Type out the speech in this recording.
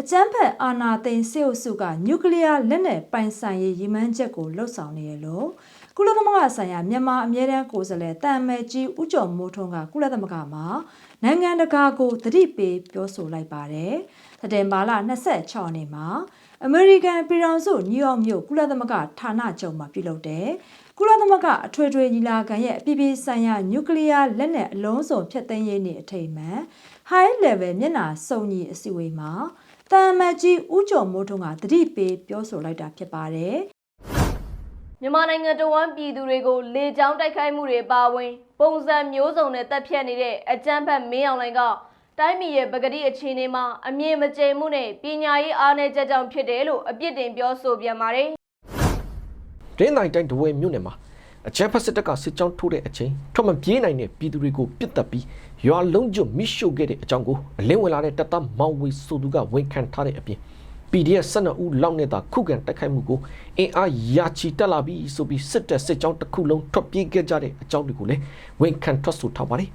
အကြမ်းဖက်အာဏာသိမ်းစစ်အုပ်စုကနျူကလ িয়ার လက်နက်ပိုင်ဆိုင်ရေးရည်မှန်းချက်ကိုလှုပ်ဆောင်နေရလို့ကုလသမဂ္ဂဆိုင်ရာမြန်မာအမြဲတမ်းကိုယ်စားလှယ်တန်မယ်ကြီးဦးကျော်မိုးထွန်းကကုလသမဂ္ဂမှာနိုင်ငံတကာကိုတတိပေးပြောဆိုလိုက်ပါတယ်။တည်မာလာ26ရက်နေ့မှာအမေရိကန်ပြည်ထောင်စုနယူးယောက်မြို့ကုလသမဂ္ဂဌာနချုပ်မှာပြုလုပ်တဲ့ကုလသမဂ္ဂအထွေထွေညီလာခံရဲ့အပြည်ပြည်ဆိုင်ရာနျူကလ িয়ার လက်နက်အလုံးစုံဖျက်သိမ်းရေးနေ့အထိမ်းအမှန် high level မျက်နှာစုံညီအစည်းအဝေးမှာ တန်မတ်ကြီးဦးကျော်မိုးထွန်းကတတိပေးပြောဆိုလိုက်တာဖြစ်ပါတယ်မြန်မာနိုင်ငံတော်ဝန်ပြည်သူတွေကိုလေကြောင်းတိုက်ခိုက်မှုတွေပါဝင် ပုံစံမျိုးစုံနဲ့တပ်ဖြတ်နေတဲ့အကြမ်းဖက်မင်းအောင်လှိုင်ကတိုင်းပြည်ရဲ့ပကတိအခြေအနေမှာအမြင်မကျမှုနဲ့ပညာရေးအားနည်းချက်ကြောင့်ဖြစ်တယ်လို့အပြစ်တင်ပြောဆိုပြန်ပါတယ်ဒင်းတိုင်းတိုင်းတဝဲမြို့နယ်မှာ အချမ်းဖက်စစ်တပ်ကစစ်ကြောင်းထိုးတဲ့အချိန်ထွက်မပြေးနိုင်တဲ့ပြည်သူတွေကိုပစ်တက်ပြီးရွာလုံးကျွတ်မိရှို့ခဲ့တဲ့အကြောင်းကိုအလင်းဝင်လာတဲ့တပ်သားမောင်ဝေဆိုသူကဝန်ခံထားတဲ့အပြင် PDF 12ဦးလောက်နဲ့သာခုခံတိုက်ခိုက်မှုကိုအင်အားရာချီတက်လာပြီးဆိုပြီးစစ်တပ်စစ်ကြောင်းတစ်ခုလုံးထွက်ပြေးခဲ့ကြတဲ့အကြောင်းတွေကိုလည်းဝန်ခံထွက်ဆိုထားပါတယ်